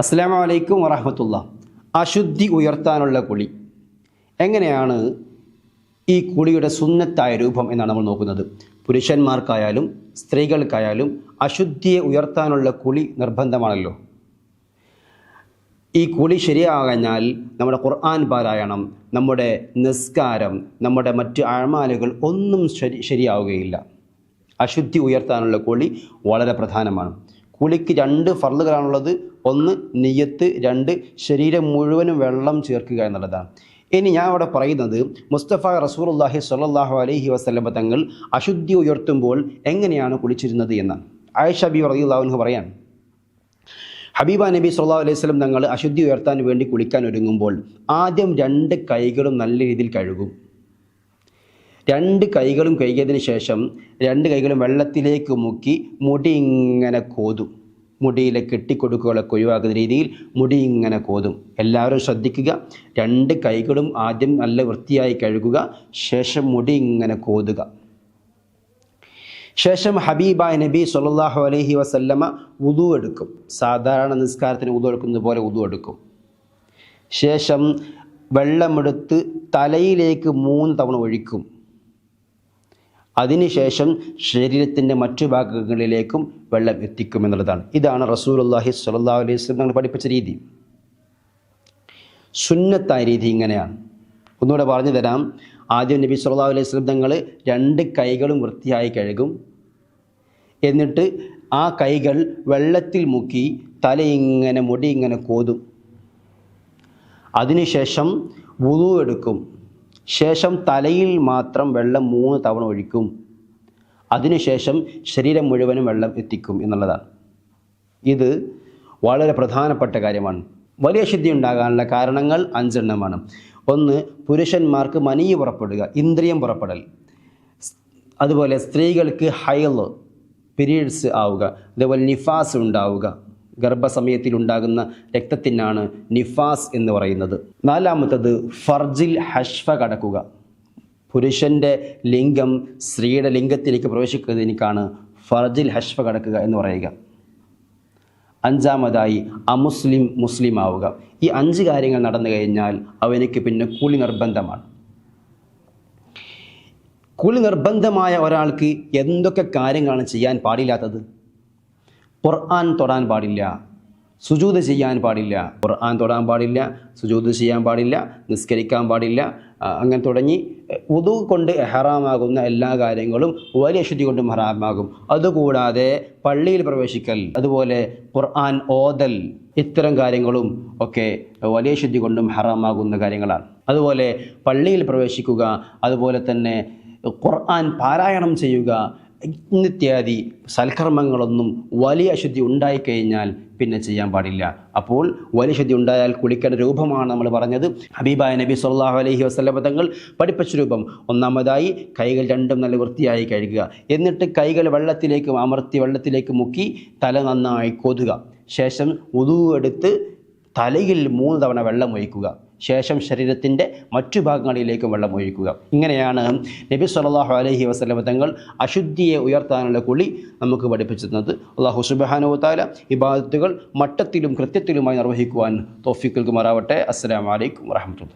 അസ്സാം വലൈക്കും വറഹമത്തുള്ള. അശുദ്ധി ഉയർത്താനുള്ള കുളി. എങ്ങനെയാണ് ഈ കുളിയുടെ സുന്നത്തായ രൂപം എന്നാണ് നമ്മൾ നോക്കുന്നത്. പുരുഷന്മാർക്കായാലും സ്ത്രീകൾക്കായാലും അശുദ്ധിയെ ഉയർത്താനുള്ള കുളി നിർബന്ധമാണല്ലോ. ഈ കുളി ശരിയാകഞ്ഞാൽ നമ്മുടെ ഖുർആൻ പാരായണം നമ്മുടെ നിസ്കാരം നമ്മുടെ മറ്റ് അഴമാലുകൾ ഒന്നും ശരി ശരിയാവുകയില്ല. അശുദ്ധി ഉയർത്താനുള്ള കുളി വളരെ പ്രധാനമാണ്. കുളിക്ക് രണ്ട് ഫർദുകളാണുള്ളത്. ഒന്ന് നെയ്യത്ത് രണ്ട് ശരീരം മുഴുവനും വെള്ളം ചേർക്കുക എന്നുള്ളതാണ്. ഇനി ഞാൻ അവിടെ പറയുന്നത് മുസ്തഫ റസൂലുള്ളാഹി സ്വല്ലല്ലാഹു അലഹി വസ്ലമ തങ്ങൾ അശുദ്ധി ഉയർത്തുമ്പോൾ എങ്ങനെയാണ് കുളിച്ചിരുന്നത് എന്ന്. ആയിഷ ബി റളിയല്ലാഹു പറയാൻ ഹബീബ നബി സല്ലാ അലൈഹി വസല്ലം തങ്ങൾ അശുദ്ധി ഉയർത്താൻ വേണ്ടി കുളിക്കാൻ ഒരുങ്ങുമ്പോൾ ആദ്യം രണ്ട് കൈകളും നല്ല രീതിയിൽ കഴുകും. രണ്ട് കൈകളും കഴുകിയതിന് ശേഷം രണ്ട് കൈകളും വെള്ളത്തിലേക്ക് മുക്കി മുടി ഇങ്ങനെ കോതും. മുടിയിലെ കെട്ടിക്കൊടുക്കുകളൊക്കെ ഒഴിവാക്കുന്ന രീതിയിൽ മുടി ഇങ്ങനെ കോതും. എല്ലാവരും ശ്രദ്ധിക്കുക. രണ്ട് കൈകളും ആദ്യം നല്ല വൃത്തിയായി കഴുകുക ശേഷം മുടി ഇങ്ങനെ കോതുക. ശേഷം ഹബീബ നബി സല്ലല്ലാഹു അലഹി വസല്ലമ ഉദു എടുക്കും. സാധാരണ നിസ്കാരത്തിന് ഉദു എടുക്കുന്നത് പോലെ ഉദു എടുക്കും. ശേഷം വെള്ളമെടുത്ത് തലയിലേക്ക് മൂന്ന് തവണ ഒഴിക്കും. അതിനുശേഷം ശരീരത്തിന്റെ മറ്റു ഭാഗങ്ങളിലേക്കും വെള്ളം എത്തിക്കുമെന്നുള്ളതാണ് ഇതാണ് റസൂലുള്ളാഹി സ്വല്ലാ അലൈഹി വസല്ലം നമ്മൾ പഠിപ്പിച്ച രീതി. സുന്നത്തായ രീതി ഇങ്ങനെയാണ്. ഒന്നുകൂടെ പറഞ്ഞു തരാം. ആദ്യം നബി സുല്ലാ അലൈഹി വസല്ലം തങ്ങൾ രണ്ട് കൈകളും വൃത്തിയായി കഴുകും. എന്നിട്ട് ആ കൈകൾ വെള്ളത്തിൽ മുക്കി തലയിങ്ങനെ മുടി ഇങ്ങനെ കോതും. അതിനുശേഷം വുതു എടുക്കും. ശേഷം തലയിൽ മാത്രം വെള്ളം മൂന്ന് തവണ ഒഴിക്കും. അതിനുശേഷം ശരീരം മുഴുവനും വെള്ളം എത്തിക്കും എന്നുള്ളതാണ്. ഇത് വളരെ പ്രധാനപ്പെട്ട കാര്യമാണ്. വലിയ ശുദ്ധി ഉണ്ടാകാനുള്ള കാരണങ്ങൾ അഞ്ചെണ്ണമാണ്. ഒന്ന് പുരുഷന്മാർക്ക് മനീ പുറപ്പെടുക ഇന്ദ്രിയം പുറപ്പെടൽ. അതുപോലെ സ്ത്രീകൾക്ക് ഹൈൽ പീരീഡ്സ് ആവുക അതേപോലെ നിഫാസ് ഉണ്ടാവുക. ഗർഭസമയത്തിൽ ഉണ്ടാകുന്ന രക്തത്തിനാണ് നിഫാസ് എന്ന് പറയുന്നത്. നാലാമത്തത് ഫർജിൽ ഹഷ്ഫ കടക്കുക. പുരുഷന്റെ ലിംഗം സ്ത്രീയുടെ ലിംഗത്തിലേക്ക് പ്രവേശിക്കുന്നതിനേക്കാണ് ഫർജിൽ ഹഷ്ഫ കടക്കുക എന്ന് പറയുക. അഞ്ചാമതായി അമുസ്ലിം മുസ്ലിം ആവുക ഈ അഞ്ച് കാര്യങ്ങൾ നടന്നു കഴിഞ്ഞാൽ അവനക്ക് പിന്നെ കൂലി നിർബന്ധമാണ്. കൂലി നിർബന്ധമായ ഒരാൾക്ക് എന്തൊക്കെ കാര്യങ്ങളാണ് ചെയ്യാൻ പാടില്ലാത്തത്? ഖുർആൻ തൊടാൻ പാടില്ല. സുജൂത് ചെയ്യാൻ പാടില്ല. ഖുർആൻ തൊടാൻ പാടില്ല സുജൂത് ചെയ്യാൻ പാടില്ല നിസ്കരിക്കാൻ പാടില്ല അങ്ങനെ തുടങ്ങി ഉതു കൊണ്ട് ഹറാമാകുന്ന എല്ലാ കാര്യങ്ങളും വലിയ ശുദ്ധി കൊണ്ടും ഹറാമാകും. അതുകൂടാതെ പള്ളിയിൽ പ്രവേശിക്കൽ അതുപോലെ ഖുർആൻ ഓതൽ ഇത്തരം കാര്യങ്ങളും ഒക്കെ വലിയ ശുദ്ധി കൊണ്ടും ഹറാമാകുന്ന കാര്യങ്ങളാണ്. അതുപോലെ പള്ളിയിൽ പ്രവേശിക്കുക അതുപോലെ തന്നെ ഖുർആൻ പാരായണം ചെയ്യുക ഇത്യാദി സൽക്കർമ്മങ്ങളൊന്നും വലിയ അശുദ്ധി ഉണ്ടായിക്കഴിഞ്ഞാൽ പിന്നെ ചെയ്യാൻ പാടില്ല. അപ്പോൾ വലിയ ശുദ്ധി ഉണ്ടായാൽ കുളിക്കേണ്ട രൂപമാണ് നമ്മൾ പറഞ്ഞത്. ഹബീബായ നബി സല്ലാഹു അലഹി വസല്ലമ തങ്ങൾ പഠിപ്പിച്ച രൂപം. ഒന്നാമതായി കൈകൾ രണ്ടും നല്ല വൃത്തിയായി കഴുകുക. എന്നിട്ട് കൈകൾ വെള്ളത്തിലേക്ക് അമർത്തി വെള്ളത്തിലേക്ക് മുക്കി തല നന്നായി കൊതുക. ശേഷം ഉതു എടുത്ത് തലയിൽ മൂന്ന് തവണ വെള്ളം ഒഴിക്കുക. ശേഷം ശരീരത്തിന്റെ മറ്റു ഭാഗങ്ങളിലേക്കും വെള്ളം ഒഴിക്കുക. ഇങ്ങനെയാണ് നബി സല്ലല്ലാഹു അലഹി വസ്ലമ തങ്ങൾ അശുദ്ധിയെ ഉയർത്താനുള്ള കുളി നമുക്ക് പഠിപ്പിച്ചിരുന്നത്. അള്ളാഹു സുബ്ഹാനഹു വതആല ഇബാദത്തുകൾ മട്ടത്തിലും കൃത്യത്തിലുമായി നിർവഹിക്കുവാൻ തോഫിക്കൽക്കുമാറാവട്ടെ അസ്സലാമു അലൈക്കും വറഹ്മത്തുള്ളാഹി